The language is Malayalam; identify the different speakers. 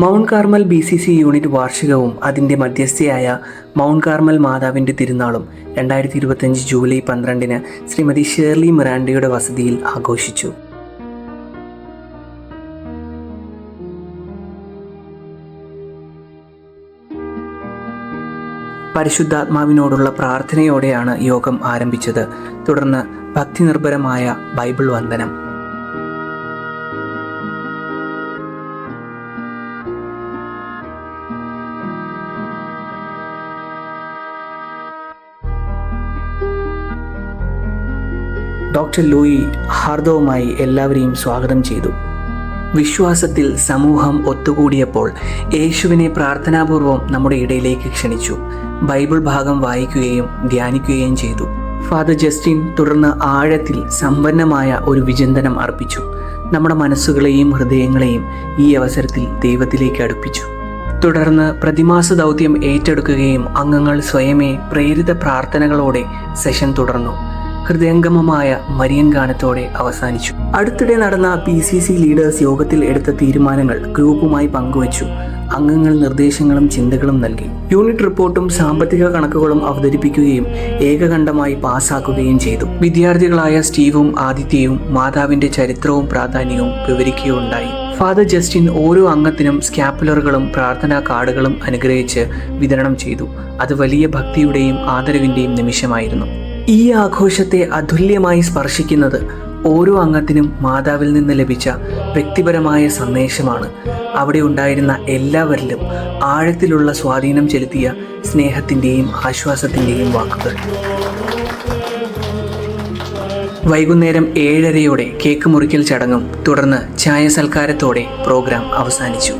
Speaker 1: Mount Carmel B C C unit വാർഷികവും അതിന്റെ മധ്യസ്ഥയായ മൗണ്ട് കാർമൽ മാതാവിന്റെ തിരുനാളും രണ്ടായിരത്തി ഇരുപത്തഞ്ച് ജൂലൈ പന്ത്രണ്ടിന് ശ്രീമതി ഷേർലി മിറാൻഡയുടെ വസതിയിൽ ആഘോഷിച്ചു. പരിശുദ്ധാത്മാവിനോടുള്ള പ്രാർത്ഥനയോടെയാണ് യോഗം ആരംഭിച്ചത്. തുടർന്ന് ഭക്തിനിർഭരമായ ബൈബിൾ വന്ദനം. ഡോക്ടർ ലൂയി ഹാർദവുമായി എല്ലാവരെയും സ്വാഗതം ചെയ്തു. വിശ്വാസത്തിൽ സമൂഹം ഒത്തുകൂടിയപ്പോൾ യേശുവിനെ പ്രാർത്ഥനാപൂർവം നമ്മുടെ ഇടയിലേക്ക് ക്ഷണിച്ചു. ബൈബിൾ ഭാഗം വായിക്കുകയും ധ്യാനിക്കുകയും ചെയ്തു. ഫാദർ ജസ്റ്റിൻ തുടർന്ന് ആഴത്തിൽ സമ്പന്നമായ ഒരു വിചിന്തനം അർപ്പിച്ചു. നമ്മുടെ മനസ്സുകളെയും ഹൃദയങ്ങളെയും ഈ അവസരത്തിൽ ദൈവത്തിലേക്ക് അടുപ്പിച്ചു. തുടർന്ന് പ്രതിമാസ ദൗത്യം ഏറ്റെടുക്കുകയും അംഗങ്ങൾ സ്വയമേ പ്രേരിത പ്രാർത്ഥനകളോടെ സെഷൻ തുടർന്നു. ഹൃദയംഗമമായ മരിയങ്കാനത്തോടെ അവസാനിച്ചു. അടുത്തിടെ നടന്ന പി സി സി ലീഡേഴ്സ് യോഗത്തിൽ എടുത്ത തീരുമാനങ്ങൾ ഗ്രൂപ്പുമായി പങ്കുവച്ചു. അംഗങ്ങൾ നിർദ്ദേശങ്ങളും ചിന്തകളും നൽകി. യൂണിറ്റ് റിപ്പോർട്ടും സാമ്പത്തിക കണക്കുകളും അവതരിപ്പിക്കുകയും ഏകകണ്ഠമായി പാസാക്കുകയും ചെയ്തു. വിദ്യാർത്ഥികളായ സ്റ്റീവും ആദിത്യയും മാതാവിന്റെ ചരിത്രവും പ്രാധാന്യവും വിവരിക്കുകയുണ്ടായി. ഫാദർ ജസ്റ്റിൻ ഓരോ അംഗത്തിനും സ്കാപ്പുലറുകളും പ്രാർത്ഥനാ കാർഡുകളും അനുഗ്രഹിച്ച് വിതരണം ചെയ്തു. അത് വലിയ ഭക്തിയുടെയും ആദരവിന്റെയും നിമിഷമായിരുന്നു. ഈ ആഘോഷത്തെ അതുല്യമായി സ്പർശിക്കുന്നത് ഓരോ അംഗത്തിനും മാതാവിൽ നിന്ന് ലഭിച്ച വ്യക്തിപരമായ സന്ദേശമാണ്. അവിടെ ഉണ്ടായിരുന്ന എല്ലാവരിലും ആഴത്തിലുള്ള സ്വാധീനം ചെലുത്തിയ സ്നേഹത്തിന്റെയും ആശ്വാസത്തിന്റെയും വാക്കുകൾ. വൈകുന്നേരം ഏഴരയോടെ കേക്ക് മുറിക്കൽ ചടങ്ങും തുടർന്ന് ചായ സൽക്കാരത്തോടെ പ്രോഗ്രാം അവസാനിച്ചു.